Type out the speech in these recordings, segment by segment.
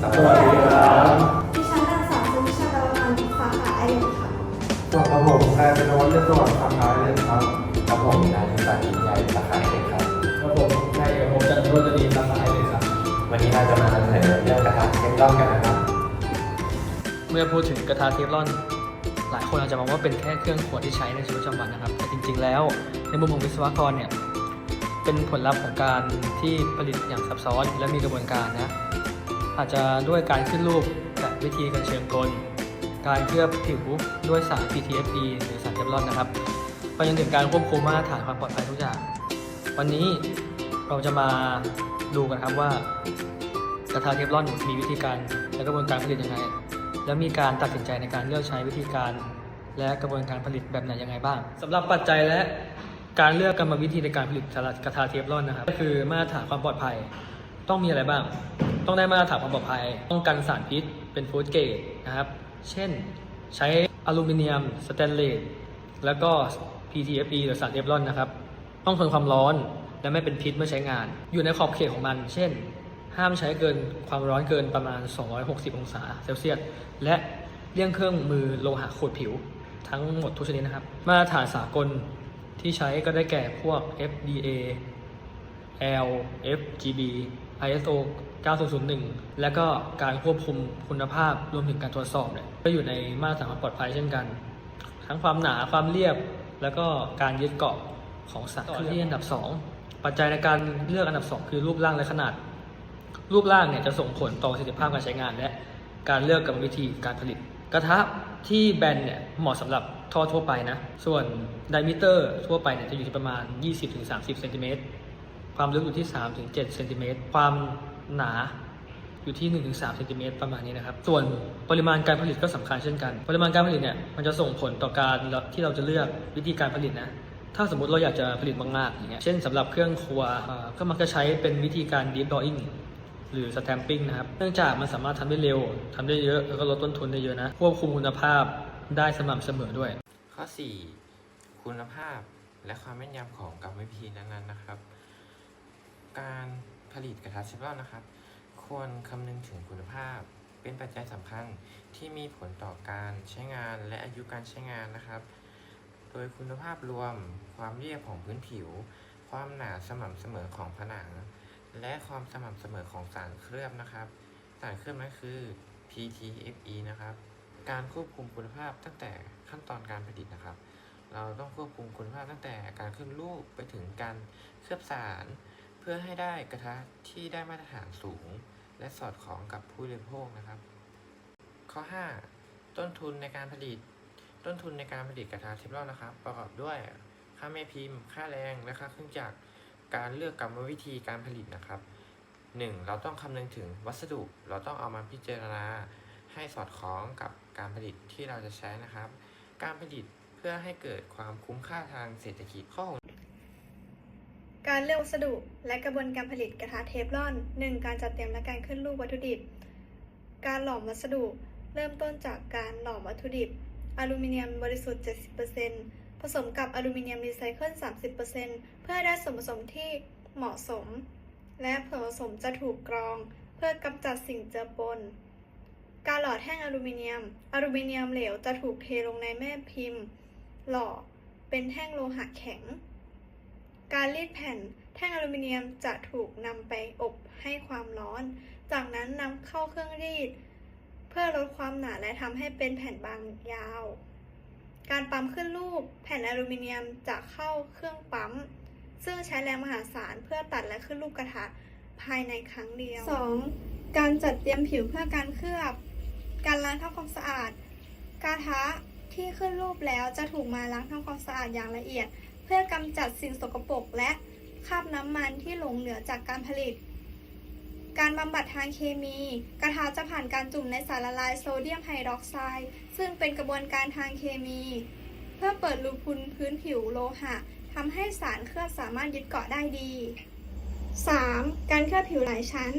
สวัสดีครับดิฉันนางสาวสุวิชาดาวพันธ์สาขาไอเอค่ะสวัสดีครับผมนายเป็นวัฒน์เลือดสวัสดิ์สาขาเรียนครับครับผมนายนิสัยยิ่งใหญ่สาขาเอกครับครับผมนายเอกภพจันทร์โรจนีสาขาเลยครับ วันนี้เราจะมานำเสนอเรื่องกระทะเทฟลอนกันนะครับ เมื่อพูดถึงกระทะเทฟลอน หลายคนอาจจะมองว่าเป็นแค่เครื่องครัวที่ใช้ในชีวิตประจำวันนะครับ แต่จริง ๆ แล้วในมุมของวิศวกรเนี่ยเป็นผลลัพธ์ของการที่ผลิตอย่างซับซ้อนและมีกระบวนการนะ อาจจะด้วยการขึ้นรูปแบบวิธีการเชิงกล การเคลือบผิวด้วยสาร PTFE หรือสารเทฟลอนนะครับไปจนถึงการควบคุมมาตรฐานความปลอดภัยทุกอย่าง วันนี้เราจะมาดูกันครับว่ากระทะเทฟลอนมีวิธีการและกระบวนการผลิตยังไง และมีการตัดสินใจในการเลือกใช้วิธีการ และกระบวนการผลิตแบบไหนยังไงบ้างสำหรับปัจจัยและการเลือกกรรมวิธีในการผลิตกระทะเทฟลอนนะครับ ก็คือมาตรฐานความปลอดภัย ต้องมีอะไรบ้าง ต้องได้มาตรฐานความปลอดภัย ต้องกันสารพิษ เป็นฟู้ดเกรดนะครับ เช่นใช้อลูมิเนียม สแตนเลส แล้วก็ PTFE หรือสารเทฟลอนนะครับ ต้องทนความร้อนและไม่เป็นพิษเมื่อใช้งาน อยู่ในขอบเขตของมัน เช่น ห้ามใช้เกินความร้อนเกินประมาณ 260 องศาเซลเซียส และเลี่ยงเครื่องมือโลหะขูดผิว ทั้งหมดทุกชนิดนะครับ มาตรฐานสากลที่ใช้ก็ได้แก่พวก FDA L FGB ISO 9001 และก็การควบคุมคุณภาพรวมถึงการตรวจสอบเนี่ยก็อยู่ในมาตรฐานความปลอดภัยเช่นกัน ทั้งความหนาความเรียบ แล้วก็การยึดเกาะของสารต่อที่อันดับ 2 ปัจจัยในการเลือกอันดับ 2 คือรูปร่างและขนาด รูปร่างเนี่ยจะส่งผลต่อประสิทธิภาพการใช้งาน และการเลือกกรรมวิธีการผลิต กระทะที่แบนเนี่ยเหมาะสำหรับท่อทั่วไปนะ ส่วนไดมิเตอร์ทั่วไปเนี่ยจะอยู่ที่ประมาณ 20-30เซนติเมตร ความลึกอยู่ที่ 3-7เซนติเมตรความหนาอยู่ที่ 1-3เซนติเมตรประมาณนี้นะครับ ส่วนปริมาณการผลิตก็สำคัญเช่นกัน ปริมาณการผลิตเนี่ยมันจะส่งผลต่อการที่เราจะเลือกวิธีการผลิตนะ ถ้าสมมติเราอยากจะผลิตมากๆอย่างเงี้ย เช่นสำหรับเครื่องครัวก็มักจะใช้เป็นวิธีการ deep drawing หรือ stamping นะครับ เนื่องจากมันสามารถทำได้เร็วทำได้เยอะ แล้วก็ลดต้นทุนได้เยอะนะ ควบคุมคุณภาพได้สม่ำเสมอด้วย ข้อ 4 คุณภาพและความแม่นยำของกรรมวิธีนั้นๆนะครับ การผลิตกระทะเชฟรอนนะครับ ควรคำนึงถึงคุณภาพ เป็นปัจจัยสำคัญที่มีผลต่อการใช้งานและอายุการใช้งานนะครับ โดยคุณภาพรวม ความเรียบของพื้นผิว ความหนาสม่ำเสมอของผนัง และความสม่ำเสมอของสารเคลือบนะครับ สารเคลือบนั้นคือ PTFE นะครับ การควบคุมคุณภาพตั้งแต่ขั้นตอนการผลิตนะครับเราต้องควบคุมคุณภาพตั้งแต่การขึ้นรูปไปถึงการเคลือบสาร เพื่อให้ได้กระทะที่ได้มาตรฐานสูง และสอดคล้องกับผู้บริโภคนะครับ ข้อ 5 ต้นทุนในการผลิต ต้นทุนในการผลิตกระทะเทฟลอนนะครับ ประกอบด้วยค่าแม่พิมพ์ ค่าแรงและค่าเครื่องจักรการเลือกกรรมวิธีการผลิตนะครับ 1. เราต้องคำนึงถึงวัสดุ เราต้องเอามาพิจารณาให้สอดคล้องกับการผลิตที่เราจะใช้นะครับ การผลิตเพื่อให้เกิดความคุ้มค่าทางเศรษฐกิจข้อ การเลือกวัสดุและกระบวนการผลิตกระทะเทฟลอน 1. การจัดเตรียมและการขึ้นรูปวัตถุดิบ การหลอมวัสดุ เริ่มต้นจากการหลอมวัตถุดิบ อลูมิเนียมบริสุทธิ์ 70%ผสมกับอลูมิเนียมรีไซเคิล 30%เพื่อให้ได้ส่วนผสมที่เหมาะสม และส่วนผสมจะถูกกรอง เพื่อกำจัดสิ่งเจือปน การหล่อแท่งอลูมิเนียม อลูมิเนียมเหลวจะถูกเทลงในแม่พิมพ์ หล่อเป็นแท่งโลหะแข็ง การรีดแผ่นแท่งอลูมิเนียมจะถูกนำไปอบให้ความร้อน จากนั้นนำเข้าเครื่องรีด เพื่อลดความหนาและทำให้เป็นแผ่นบางยาว การปั๊มขึ้นรูป แผ่นอลูมิเนียมจะเข้าเครื่องปั๊ม ซึ่งใช้แรงมหาศาลเพื่อตัดและขึ้นรูปกระทะภายในครั้งเดียว 2. การจัดเตรียมผิวเพื่อการเคลือบ การล้างทำความสะอาด กระทะที่ขึ้นรูปแล้วจะถูกมาล้างทำความสะอาดอย่างละเอียด พื่อกำจัดสิ่งสกปรกและคราบน้ำมันที่หลงเหลือจากการผลิต การบำบัดทางเคมี กระทะจะผ่านการจุ่มในสารละลายโซเดียมไฮดรอกไซด์ซึ่งเป็นกระบวนการทางเคมี เพื่อเปิดรูพุนพื้นผิวโลหะทำให้สารเคลือบสามารถยึดเกาะได้ดี 3. การเคลือบผิวหลายชั้น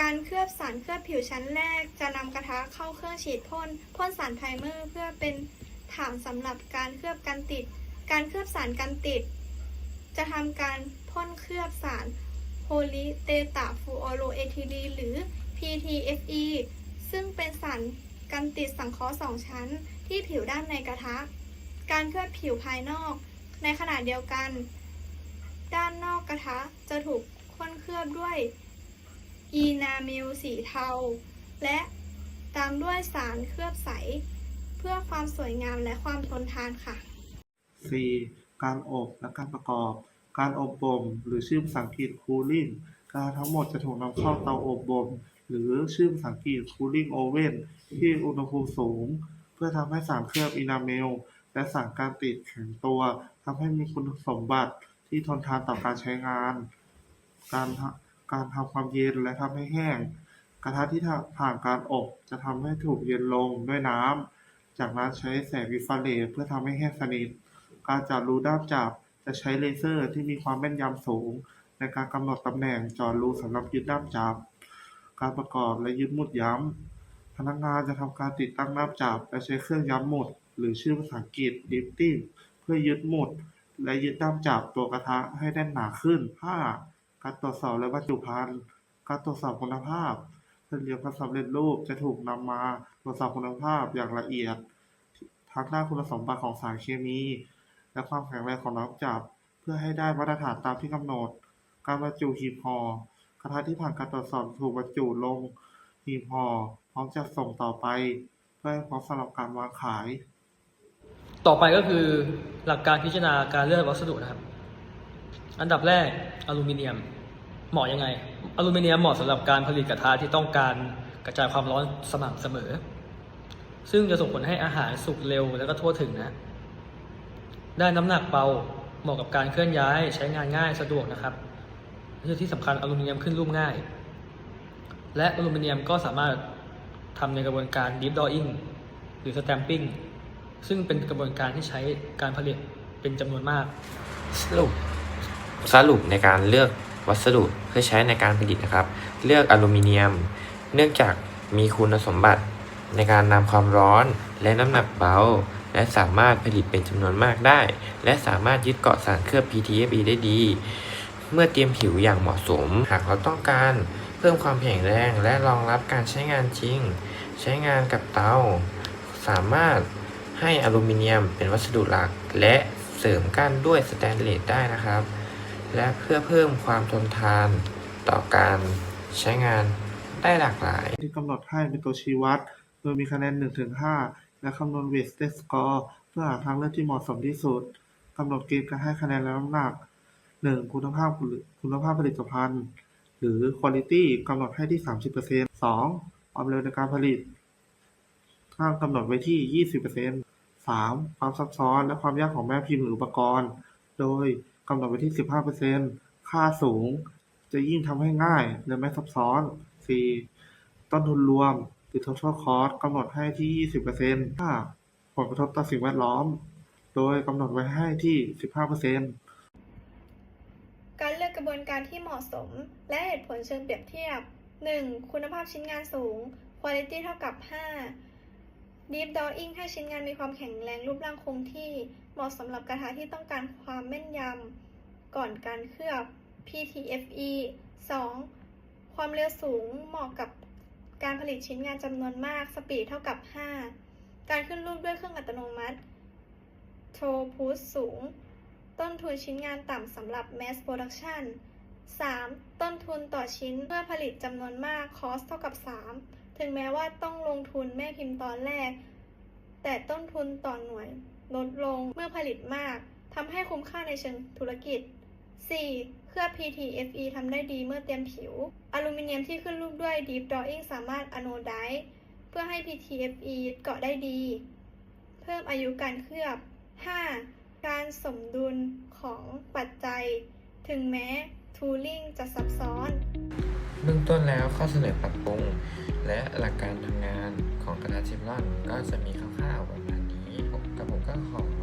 การเคลือบสารเคลือบผิวชั้นแรก จะนำกระทะเข้าเครื่องฉีดพ่นพ่นสารไพรเมอร์ เพื่อเป็นฐานสำหรับการเคลือบกันติด การเคลือบสารกันติด จะทำการพ่นเคลือบสารโพลีเตตาฟูออโรเอทิลีหรือ PTFE ซึ่งเป็นสารกันติดสังเคราะห์สองชั้นที่ผิวด้านในกระทะ การเคลือบผิวภายนอก ในขณะเดียวกัน ด้านนอกกระทะจะถูกค้นเคลือบด้วยอีนามิลสีเทา และตามด้วยสารเคลือบใส เพื่อความสวยงามและความทนทานค่ะ 4. การอบและการประกอบ การอบบ่มหรือชื่อภาษาอังกฤษ cooling การทั้งหมดจะถูกนำเข้าเตาอบบ่มหรือชื่อภาษาอังกฤษ cooling oven ที่อุณหภูมิสูง เพื่อทำให้สารเคลือบอินาเมล และสารการติดแข็งตัวทำให้มีคุณสมบัติที่ทนทานต่อการใช้งาน การทำการทำความเย็นและทำให้แห้ง กระทะที่ผ่านการอบจะทำให้ถูกเย็นลงด้วยน้ำ จากนั้นใช้แสงอินฟราเรดเพื่อทำให้แห้งสนิท การเจาะรูด้ามจับ จะใช้เลเซอร์ที่มีความแม่นยำสูง ในการกำหนดตำแหน่งเจาะรูสำหรับยึดด้ามจับ การประกอบและยึดหมุดย้ำ พนักงานจะทำการติดตั้งด้ามจับ และใช้เครื่องย้ำหมุด หรือชื่อภาษาอังกฤษ lifting เพื่อยึดหมุด และยึดด้ามจับตัวกระทะให้แน่นหนาขึ้น 5. การตรวจสอบและบรรจุภัณฑ์ การตรวจสอบคุณภาพผลิตภัณฑ์สำเร็จรูปจะถูกนำมาตรวจสอบคุณภาพอย่างละเอียดทั้งด้านคุณสมบัติของสารเคมี และความแข็งแรงของน้ำจับ เพื่อให้ได้มาตรฐานตามที่กำหนด การบรรจุหีบห่อกระทะที่ผ่านการตรวจสอบถูกบรรจุลงหีบห่อพร้อมจะส่งต่อไป เพื่อให้พร้อมสำหรับการวางขาย ต่อไปก็คือหลักการพิจารณาการเลือกวัสดุนะครับ อันดับแรกอลูมิเนียมเหมาะยังไง อลูมิเนียมเหมาะสำหรับการผลิตกระทะที่ต้องการกระจายความร้อนสม่ำเสมอ ซึ่งจะส่งผลให้อาหารสุกเร็วแล้วก็ทั่วถึงนะ ได้น้ำหนักเบาเหมาะกับการเคลื่อนย้ายใช้งานง่ายสะดวกนะครับและที่สำคัญอลูมิเนียมขึ้นรูปง่าย และอลูมิเนียมก็สามารถทำในกระบวนการ deep drawing หรือ stamping ซึ่งเป็นกระบวนการที่ใช้การผลิตเป็นจำนวนมาก สรุปสรุปในการเลือกวัสดุเพื่อใช้ในการผลิตนะครับ เลือกอลูมิเนียม เนื่องจากมีคุณสมบัติในการนำความร้อนและน้ำหนักเบา และสามารถผลิตเป็นจำนวนมากได้ และสามารถยึดเกาะสารเคลือบ PTFE ได้ดี เมื่อเตรียมผิวอย่างเหมาะสม หากเราต้องการเพิ่มความแข็งแรงและรองรับการใช้งานจริง ใช้งานกับเตา สามารถให้อลูมิเนียมเป็นวัสดุหลัก และเสริมกั้นด้วยสแตนเลสได้นะครับ และเพื่อเพิ่มความทนทานต่อการใช้งานได้หลากหลาย ที่กำหนดให้เป็นตัวชี้วัด โดยมีคะแนน 1-5 และคำนวณเวทสเตสกอร์เพื่อหาทางเลือกที่เหมาะสมที่สุดกำหนดเกณฑ์การให้คะแนนและน้ำหนัก 1. คุณภาพคุณภาพผลิตภัณฑ์ หรือ quality กำหนดให้ที่ 30% 2. ความเร็วในการผลิตค่ากำหนดไว้ที่ 20% 3. ความซับซ้อนและความยากของแม่พิมพ์หรืออุปกรณ์ โดยกำหนดไว้ที่ 15%ค่าสูง จะยิ่งทำให้ง่ายและไม่ซับซ้อน 4. ต้นทุนรวม หรือ total cost กำหนดให้ที่ 20% 5. ผลกระทบต่อสิ่งแวดล้อม โดยกำหนดไว้ให้ที่ 15%การเลือกกระบวนการที่เหมาะสม และเหตุผลเชิงเปรียบเทียบ 1. คุณภาพชิ้นงานสูง quality เท่ากับ 5 deep drawing ให้ชิ้นงานมีความแข็งแรงรูปร่างคงที่ เหมาะสำหรับกระทะที่ต้องการความแม่นยำ ก่อนการเคลือบ PTFE 2. ความเร็วสูงเหมาะกับ การผลิตชิ้นงานจำนวนมาก สปีดเท่ากับ 5 การขึ้นรูปด้วยเครื่องอัตโนมัติโทรพุชสูง ต้นทุนชิ้นงานต่ำสำหรับ mass production 3. ต้นทุนต่อชิ้นเมื่อผลิตจำนวนมาก cost เท่ากับ 3 ถึงแม้ว่าต้องลงทุนแม่พิมพ์ตอนแรก แต่ต้นทุนต่อหน่วยลดลงเมื่อผลิตมากทำให้คุ้มค่าในเชิงธุรกิจ 4. เคลือบ PTFE ทำได้ดีเมื่อเตรียมผิว อลูมิเนียมที่ขึ้นรูปด้วย Deep Drawing สามารถอโนไดซ์เพื่อให้ PTFE ยึดเกาะได้ดี เพิ่มอายุการเคลือบ 5. การสมดุลของปัจจัย ถึงแม้ tooling จะซับซ้อน เบื้องต้นแล้วข้อเสนอปรับปรุง และหลักการทำงานของกระดาษเชฟรอนก็จะมีคร่าวๆประมาณนี้ผมกับผมก็ขอ